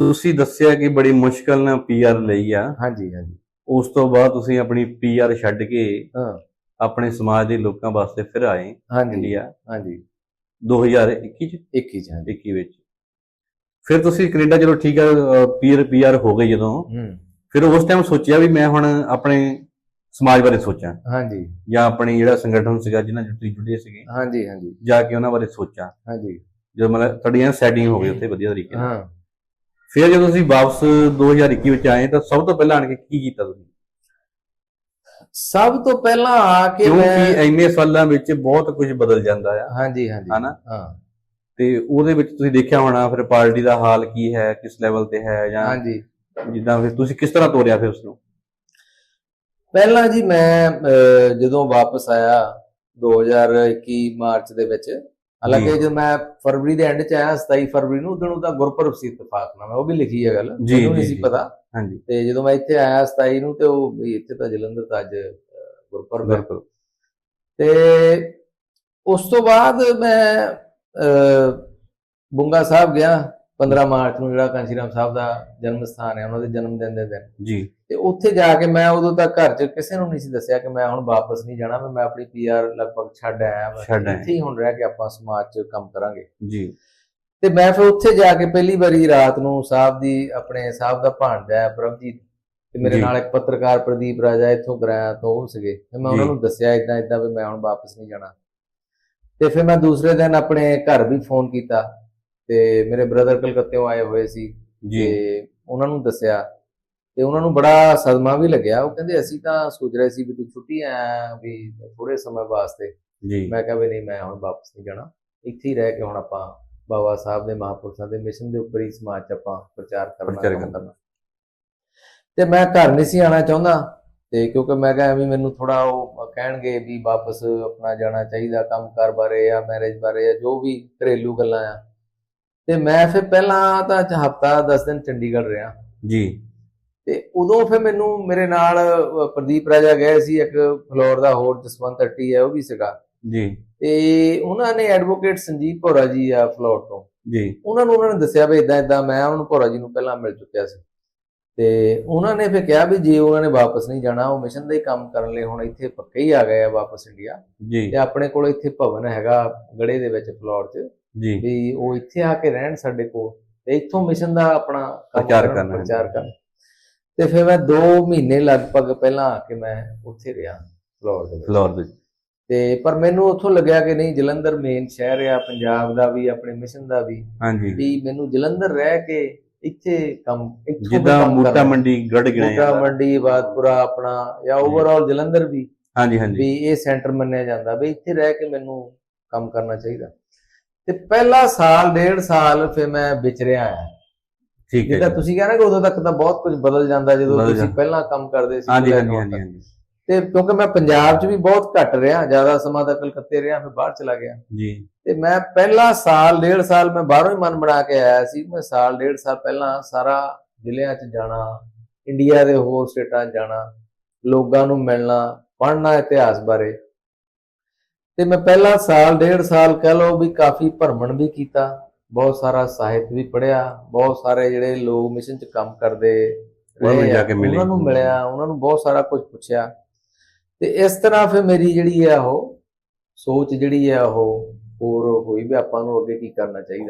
ਤੁਸੀਂ ਦੱਸਿਆ ਕਿ ਬੜੀ ਮੁਸ਼ਕਲ ਨਾਲ ਪੀਆਰ ਲਈ ਆ। ਹਾਂਜੀ ਹਾਂਜੀ। ਉਸ ਤੋਂ ਬਾਅਦ ਤੁਸੀਂ ਆਪਣੀ ਪੀਆਰ ਛੱਡ ਕੇ ਹਾਂ। ਆਪਣੇ ਸਮਾਜ ਦੇ ਲੋਕਾਂ ਵਾਸਤੇ ਫਿਰ ਆਏ ਹਾਂਜੀ ਹਾਂਜੀ। 2021 ਚ? 21 ਚ ਹਾਂਜੀ। 21 ਵਿੱਚ। ਫਿਰ ਤੁਸੀਂ ਕੈਨੇਡਾ ਚਲੋ ਠੀਕ ਆ ਪੀਆਰ ਪੀਆਰ ਹੋ ਗਏ ਜਦੋਂ। ਹੂੰ। ਫਿਰ ਉਸ ਟਾਈਮ ਸੋਚਿਆ ਵੀ ਮੈਂ ਹੁਣ ਆਪਣੇ ਸਮਾਜ ਬਾਰੇ ਸੋਚਾਂ। ਹਾਂਜੀ। ਜਾਂ ਆਪਣੀ ਜਿਹੜਾ ਸੰਗਠਨ ਸੀਗਾ ਜਿਨ੍ਹਾਂ ਤੁਸੀਂ ਜੁੜੇ ਸੀਗੇ। ਹਾਂਜੀ ਹਾਂਜੀ। ਜਾ ਕੇ ਉਹਨਾਂ ਬਾਰੇ ਸੋਚਾਂ। ਹਾਂਜੀ। ਜਦੋਂ ਮਤਲਬ ਤੁਹਾਡੀਆਂ ਸੈਟਿੰਗ ਹੋ ਗਈ ਉੱਥੇ ਵਧੀਆ ਤਰੀਕੇ ਨਾਲ। ਹਾਂ। ਫਿਰ ਜਦੋਂ ਤੁਸੀਂ ਵਾਪਸ 2021 ਵਿੱਚ ਆਏ ਤਾਂ ਸਭ ਤੋਂ ਪਹਿਲਾਂ ਆਣ ਕੇ ਕੀ ਕੀਤਾ ਤੁਸੀਂ? ਸਭ ਤੋਂ ਪਹਿਲਾਂ ਆ ਕੇ ਕਿਉਂਕਿ ਮੈਂ ਇੰਨੇ ਸਾਲਾਂ ਵਿੱਚ ਬਹੁਤ ਕੁਝ ਬਦਲ ਜਾਂਦਾ ਆ। ਹਾਂਜੀ ਹਾਂਜੀ। ਹਨਾ? ਹਾਂ। ਤੇ ਉਹਦੇ ਵਿੱਚ ਤੁਸੀਂ ਦੇਖਿਆ ਹੋਣਾ ਫਿਰ ਪਾਰਟੀ ਦਾ ਹਾਲ ਕੀ ਹੈ ਕਿਸ ਲੈਵਲ ਤੇ ਹੈ ਜਾਂ ਹਾਂਜੀ। ਜਿੱਦਾਂ ਫਿਰ ਤੁਸੀਂ ਕਿਸ ਤਰ੍ਹਾਂ ਤੋਰਿਆ ਫਿਰ ਉਸ ਨੂੰ ਪਹਿਲਾਂ ਜੀ ਮੈਂ ਜਦੋਂ ਵਾਪਸ ਆਇਆ 2021 ਮਾਰਚ ਦੇ ਵਿੱਚ ਹਾਲਾਂਕਿ ਜੀ। ਜਦੋਂ ਮੈਂ ਫਰਵਰੀ ਦੇ ਐਂਡ ਚ ਆਇਆ 27 ਫਰਵਰੀ ਨੂੰ ਉਦੋਂ ਦਾ ਗੁਰਪੁਰਬ ਸੀ ਇਤਫਾਕ ਨਾਲ। ਉਹ ਵੀ ਲਿਖੀ ਹੈ ਗੱਲ ਮੈਨੂੰ ਨਹੀਂ ਸੀ। ਪਤਾ। ਹਾਂਜੀ। ਤੇ ਜਦੋਂ ਮੈਂ ਇੱਥੇ ਆਇਆ 27 ਨੂੰ ਤੇ ਉਹ ਵੀ ਇੱਥੇ ਤਾਂ ਜਲੰਧਰ ਤਾਂ ਅੱਜ ਗੁਰਪੁਰਬ ਹੈ। ਬਿਲਕੁਲ। ਤੇ ਉਸ ਤੋਂ ਬਾਅਦ ਮੈਂ ਬੁੰਗਾ ਸਾਹਿਬ ਗਿਆ। 15 ਮਾਰਚ ਨੂੰ ਜਿਹੜਾ ਕਾਂਸ਼ੀਰਾਮ ਸਾਹਿਬ ਦਾ ਜਨਮ ਸਥਾਨ ਹੈ ਉਹਨਾਂ ਦੇ ਜਨਮ ਦਿਨ ਦੇ ਦਿਨ। ਜੀ। ਤੇ ਉੱਥੇ ਜਾ ਕੇ ਮੈਂ ਉਦੋਂ ਤੱਕ ਘਰ 'ਚ ਕਿਸੇ ਨੂੰ ਨਹੀਂ ਸੀ ਦੱਸਿਆ ਕਿ ਮੈਂ ਹੁਣ ਵਾਪਸ ਨਹੀਂ ਜਾਣਾ ਮੈਂ ਆਪਣੀ ਪੀਆਰ ਲਗਭਗ ਛੱਡ ਆਇਆ ਮੈਂ। ਇੱਥੇ ਹੀ ਹੁਣ ਰਹਿ ਕੇ ਆਪਾਂ ਸਮਾਜ 'ਚ ਕੰਮ ਕਰਾਂਗੇ। ਜੀ। ਤੇ ਮੈਂ ਫਿਰ ਉੱਥੇ ਜਾ ਕੇ ਪਹਿਲੀ ਵਾਰੀ ਰਾਤ ਨੂੰ ਸਾਹਿਬ ਦੀ ਆਪਣੇ ਸਾਹਿਬ ਦਾ ਭਾਣਜਾ ਹੈ ਪ੍ਰਭਜੀਤ। ਤੇ ਮੇਰੇ। ਨਾਲ ਇੱਕ ਪੱਤਰਕਾਰ ਪ੍ਰਦੀਪ ਰਾਜਾ ਇੱਥੋਂ ਕਰਾਇਆ ਤੋਂ ਉਹ ਸੀਗੇ। ਤੇ ਮੈਂ ਉਹਨਾਂ। ਨੂੰ ਦੱਸਿਆ ਇਦਾਂ ਇਦਾਂ ਵੀ ਮੈਂ ਹੁਣ ਵਾਪਸ ਨਹੀਂ ਜਾਣਾ। ਤੇ ਫਿਰ ਮੈਂ ਦੂਸਰੇ ਦਿਨ ਆਪਣੇ ਘਰ ਵੀ ਫੋਨ ਕੀਤਾ। ਤੇ ਮੇਰੇ ਬ੍ਰਦਰ ਕਲਕੱਤੇੋਂ ਆਏ ਹੋਏ ਸੀ ਜੀ। ਤੇ ਉਹਨਾਂ ਨੂੰ ਦੱਸਿਆ ਤੇ ਉਹਨਾਂ ਨੂੰ ਬੜਾ ਸਦਮਾ ਵੀ ਲੱਗਿਆ। ਉਹ ਕਹਿੰਦੇ ਅਸੀਂ ਤਾਂ ਸੋਚ ਰਹੇ ਸੀ ਵੀ ਤੂੰ ਛੁੱਟੀ ਆਇਆ ਵੀ ਥੋੜੇ ਸਮੇਂ ਵਾਸਤੇ। ਜੀ। ਮੈਂ ਕਿਹਾ ਵੀ ਨਹੀਂ ਮੈਂ ਹੁਣ ਵਾਪਸ ਨਹੀਂ ਜਾਣਾ। ਇੱਥੇ ਹੀ ਰਹਿ ਕੇ ਹੁਣ ਆਪਾਂ ਬਾਬਾ ਸਾਹਿਬ ਦੇ ਮਹਾਂਪੁਰਸ਼ਾਂ ਦੇ ਮਿਸ਼ਨ ਦੇ ਉੱਪਰ ਹੀ ਸਮਾਜ 'ਚ ਆਪਾਂ ਪ੍ਰਚਾਰ ਕਰਨਾ ਕਰਨਾ। ਤੇ ਮੈਂ ਘਰ ਨਹੀਂ ਸੀ ਆਣਾ ਚਾਹੁੰਦਾ ਤੇ ਕਿਉਂਕਿ ਮੈਂ ਕਿਹਾ ਐਵੇਂ ਮੈਨੂੰ ਥੋੜਾ ਉਹ ਕਹਿਣਗੇ ਵੀ ਵਾਪਸ ਆਪਣਾ ਜਾਣਾ ਚਾਹੀਦਾ ਕੰਮਕਾਰ ਬਾਰੇ ਜਾਂ ਮੈਰਿਜ ਬਾਰੇ ਜਾਂ ਜੋ ਵੀ ਘਰੇਲੂ ਗੱਲਾਂ ਆ। ਤੇ ਮੈਂ ਫਿਰ ਪਹਿਲਾਂ ਤਾਂ ਹਫਤਾ 10 ਦਿਨ ਚੰਡੀਗੜ੍ਹ ਰਿਹਾ। ਜੀ। ਤੇ ਉਦੋਂ ਫਿਰ ਮੈਨੂੰ ਮੇਰੇ ਨਾਲ ਪ੍ਰਦੀਪ ਰਾਜਾ ਗਏ ਸੀ ਇੱਕ ਫਲੋਰ ਦਾ ਹੋਰ ਜਸਵੰਤ ਹੱਟੀ ਹੈ ਉਹ ਵੀ ਸੀਗਾ। ਜੀ। ਤੇ ਉਹਨਾਂ ਨੇ ਐਡਵੋਕੇਟ ਸੰਜੀਵ ਭੋਰਾ ਜੀ ਆ ਫਲੋਰ ਤੋਂ। ਜੀ। ਉਹਨਾਂ ਨੂੰ ਉਹਨਾਂ ਨੇ ਦੱਸਿਆ ਵੀ ਇਦਾਂ ਇਦਾਂ ਮੈਂ ਉਹਨਾਂ ਨੂੰ ਭੋਰਾ ਜੀ ਨੂੰ ਪਹਿਲਾਂ ਮਿਲ ਚੁੱਕਿਆ ਸੀ। ਤੇ ਉਹਨਾਂ ਨੇ ਫਿਰ ਕਿਹਾ ਵੀ ਜੇ ਉਹਨਾਂ ਨੇ ਵਾਪਸ ਨਹੀਂ ਜਾਣਾ ਉਹ ਮਿਸ਼ਨ ਦਾ ਹੀ ਕੰਮ ਕਰਨ ਲਈ ਹੁਣ ਇੱਥੇ ਪੱਕੇ ਹੀ ਆ ਗਏ ਆ ਵਾਪਸ ਇੰਡੀਆ। ਜੀ। ਤੇ ਆਪਣੇ ਕੋਲ ਇੱਥੇ ਭਵਨ ਹੈਗਾ ਗੜੇ ਦੇ ਵਿੱਚ ਫਲੋਰ 'ਚ। ਜੀ। ਵੀ ਉਹ ਇੱਥੇ ਆ ਕੇ ਰਹਿਣ ਸਾਡੇ ਕੋਲ ਤੇ ਇੱਥੋਂ ਮਿਸ਼ਨ ਦਾ ਆਪਣਾ ਪ੍ਰਚਾਰ ਕਰਨ। ਪ੍ਰਚਾਰ ਕਰਨ। ਤੇ ਫਿਰ ਮੈਂ 2 ਮਹੀਨੇ ਲਗਭਗ ਪਹਿਲਾਂ ਆ ਕੇ ਮੈਂ ਉੱਥੇ ਰਿਹਾ ਫਲੋਰ ਦੇ ਫਲੋਰ ਦੇ ਤੇ ਪਰ ਮੈਨੂੰ ਉੱਥੋਂ ਲੱਗਿਆ ਕਿ ਨਹੀਂ ਜਲੰਧਰ ਮੇਨ ਸ਼ਹਿਰ ਆ ਪੰਜਾਬ ਦਾ ਵੀ ਆਪਣੇ ਮਿਸ਼ਨ ਦਾ ਵੀ। ਹਾਂਜੀ। ਵੀ ਮੈਨੂੰ ਜਲੰਧਰ ਰਹਿ ਕੇ ਇੱਥੇ ਕੰਮ ਇੱਥੋਂ ਜਿੱਦਾਂ ਮੋਟਾ। ਮੰਡੀ ਗੜ ਗਿਣਿਆ ਮੋਟਾ ਮੰਡੀ ਬਾਦਪੁਰਾ ਆਪਣਾ ਜਾਂ ਓਵਰਆਲ ਜਲੰਧਰ ਵੀ। ਹਾਂਜੀ ਹਾਂਜੀ। ਵੀ ਇਹ ਸੈਂਟਰ ਮੰਨਿਆ ਜਾਂਦਾ ਵੀ ਇੱਥੇ ਰਹਿ ਕੇ ਮੈਨੂੰ ਕੰਮ ਕਰਨਾ ਚਾਹੀਦਾ। ਤੇ ਪਹਿਲਾ ਸਾਲ ਡੇਢ ਸਾਲ ਫਿਰ ਮੈਂ ਵਿਚਰਿਆ ਆ ਠੀਕ ਹੈ ਜਿੱਦਾਂ ਜੀ। ਤੁਸੀਂ ਕਹਿੰਦੇ ਕਿ ਉਦੋਂ ਤੱਕ ਤਾਂ ਬਹੁਤ ਕੁਝ ਬਦਲ ਜਾਂਦਾ ਜਦੋਂ ਤੁਸੀਂ। ਪਹਿਲਾਂ ਕੰਮ ਕਰਦੇ ਸੀ ਹਾਂਜੀ ਹਾਂਜੀ ਹਾਂਜੀ। ਤੇ ਕਿਉਂਕਿ ਮੈਂ ਪੰਜਾਬ 'ਚ ਵੀ ਬਹੁਤ ਘੱਟ ਰਿਹਾ ਜ਼ਿਆਦਾ ਸਮਾਂ ਤਾਂ ਕਲਕੱਤੇ ਰਿਹਾ ਫਿਰ ਬਾਹਰ ਚਲਾ ਗਿਆ ਜੀ ਤੇ ਮੈਂ ਪਹਿਲਾ ਸਾਲ ਡੇਢ ਸਾਲ ਮੈਂ ਬਾਹਰੋਂ ਹੀ ਮਨ ਬਣਾ ਕੇ ਆਇਆ ਸੀ ਮੈਂ ਸਾਲ ਡੇਢ ਸਾਲ ਪਹਿਲਾਂ ਸਾਰਾ ਜ਼ਿਲ੍ਹਿਆਂ 'ਚ ਜਾਣਾ ਇੰਡੀਆ ਦੇ ਹੋਰ ਸਟੇਟਾਂ ਜਾਣਾ ਲੋਕਾਂ ਨੂੰ ਮਿਲਣਾ ਪੜ੍ਹਨਾ ਇਤਿਹਾਸ ਬਾਰੇ ਤੇ ਮੈਂ ਪਹਿਲਾ ਸਾਲ ਡੇਢ ਸਾਲ ਕਹਿ ਲਓ ਵੀ ਕਾਫੀ ਭਰਮਣ ਵੀ ਕੀਤਾ ਬਹੁਤ ਸਾਰਾ ਸਾਹਿਤ ਵੀ ਪੜ੍ਹਿਆ ਬਹੁਤ ਸਾਰੇ ਜਿਹੜੇ ਲੋਕ ਮਿਸ਼ਨ 'ਚ ਕੰਮ ਕਰਦੇ ਰਹੇ ਆ। ਉਹਨਾਂ ਨੂੰ ਮਿਲਿਆ ਉਹਨਾਂ ਨੂੰ ਬਹੁਤ ਸਾਰਾ ਕੁਝ ਪੁੱਛਿਆ। ਤੇ ਇਸ ਤਰ੍ਹਾਂ ਫਿਰ ਮੇਰੀ ਜਿਹੜੀ ਆ ਉਹ ਸੋਚ ਜਿਹੜੀ ਆ ਉਹ ਹੋਰ ਹੋਈ ਵੀ ਆਪਾਂ ਨੂੰ ਅੱਗੇ ਕੀ ਕਰਨਾ ਚਾਹੀਦਾ।